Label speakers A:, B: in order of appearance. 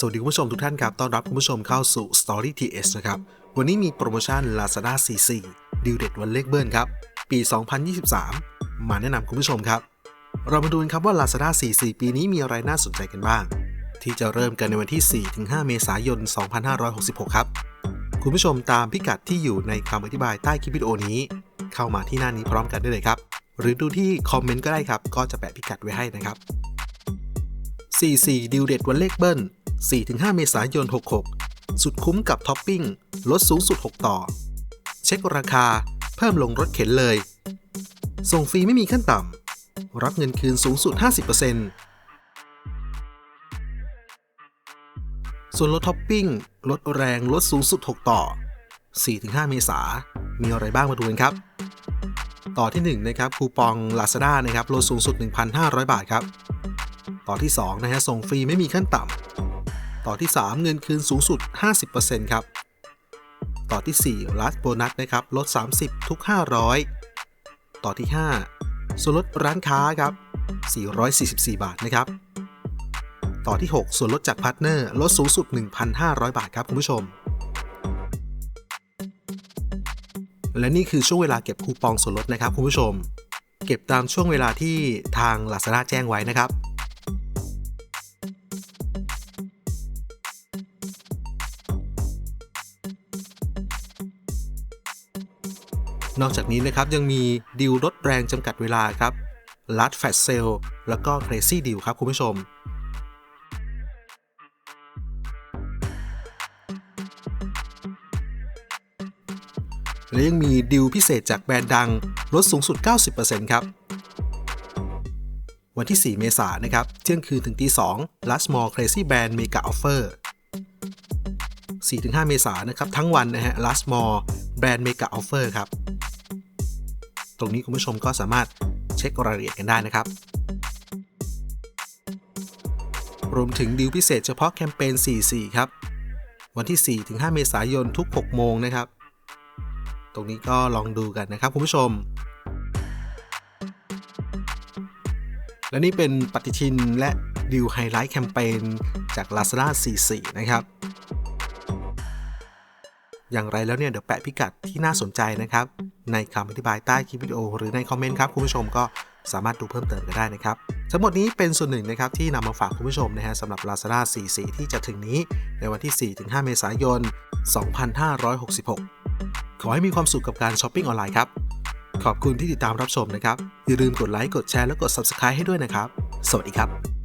A: สวัสดีคุณผู้ชมทุกท่านครับ ต้อนรับคุณผู้ชมเข้าสู่ Story TS นะครับ วันนี้มีโปรโมชั่น Lazada CC ดิวเด็ดวันเลขเบิ้ลครับ ปี 2023 มาแนะนำคุณผู้ชมครับ เรามาดูกันครับว่า Lazada CC ปีนี้มีอะไรน่าสนใจกันบ้าง ที่จะเริ่มกันในวันที่ 4-5 เมษายน 2566 ครับ คุณผู้ชมตามพิกัดที่อยู่ในคำอธิบายใต้คลิปวิดีโอนี้ เข้ามาที่หน้านี้พร้อมกันได้เลยครับ หรือดูที่คอมเมนต์ก็ได้ครับ ก็จะแปะพิกัดไว้ให้นะครับ 44ดิวเด็ดวันเลขเบิ้ล 4-5 เมษายน 66 สุดคุ้มกับท็อปปิ้ง ลดสูงสุด 6 ต่อ เช็คราคาเพิ่มลงรถเข็นเลย ส่งฟรีไม่มีขั้นต่ำ รับเงินคืนสูงสุด 50%ส่วนลดท็อปปิ้ง ลดแรงลดสูงสุด 6 ต่อ 4-5 เมษามีอะไรบ้างมาดูกันครับ ต่อที่ 1 นะครับคูปอง Lazada นะครับลดสูงสุด 1,500 บาทครับ ต่อที่ 2 นะฮะส่งฟรีไม่มีขั้นต่ำ ต่อที่ 3 เงินคืนสูงสุด 50%ครับ ต่อที่4ลัดโบนัสนะครับ ลด 30 ทุก 500 ต่อที่ 5 ส่วนลดร้านค้าครับ 444 บาทนะครับ ต่อที่ 6 ส่วนลดจากพาร์ทเนอร์ ลดสูงสุด 1,500 บาทครับคุณผู้ชมและนี่คือช่วงเวลาเก็บคูปองส่วนลดนะครับคุณผู้ชม เก็บตามช่วงเวลาที่ทาง Lazada แจ้งไว้นะครับ นอกจากนี้นะครับยังมีดีลลดแรงจำกัดเวลาครับลัดแฟชเซลแล้วก็ Crazy Deal ครับคุณผู้ชมและยังมีดีลพิเศษจากแบรนด์ดังลดสูงสุด 90%ครับ วันที่ 4 เมษายนนะครับ เที่ยงคืนถึงตี2 Last Mall Crazy Brand Mega Offer 4-5 เมษายนนะครับ ทั้งวันนะฮะ Last Mall Brand Mega Offer ครับ ตรงนี้คุณผู้ชมก็สามารถเช็ครายละเอียดกันได้นะครับ รวมถึงดีลพิเศษเฉพาะแคมเปญ 44 ครับ วันที่4-5เมษายนทุก 6 โมงนะครับ ตรงนี้ก็ลองดูกันนะครับคุณผู้ชม และนี่เป็นปฏิทินและดิวไฮไลท์แคมเปญจาก Lazada 44 นะครับ อย่างไรแล้วเนี่ยเดี๋ยวแปะพิกัดที่น่าสนใจนะครับ ในคำอธิบายใต้คลิปวิดีโอ หรือในคอมเมนต์ครับคุณผู้ชมก็สามารถดูเพิ่มเติมกันได้นะครับ ทั้งหมดนี้เป็นส่วนหนึ่งนะครับที่นำมาฝากคุณผู้ชมนะฮะสำหรับ Lazada 44ที่จะถึงนี้ในวันที่ 4-5 เมษายน 2566 ขอให้มีความสุขกับการช้อปปิ้งออนไลน์ครับ ขอบคุณที่ติดตามรับชมนะครับ อย่าลืมกดไลค์กดแชร์และกด Subscribe ให้ด้วยนะครับ สวัสดีครับ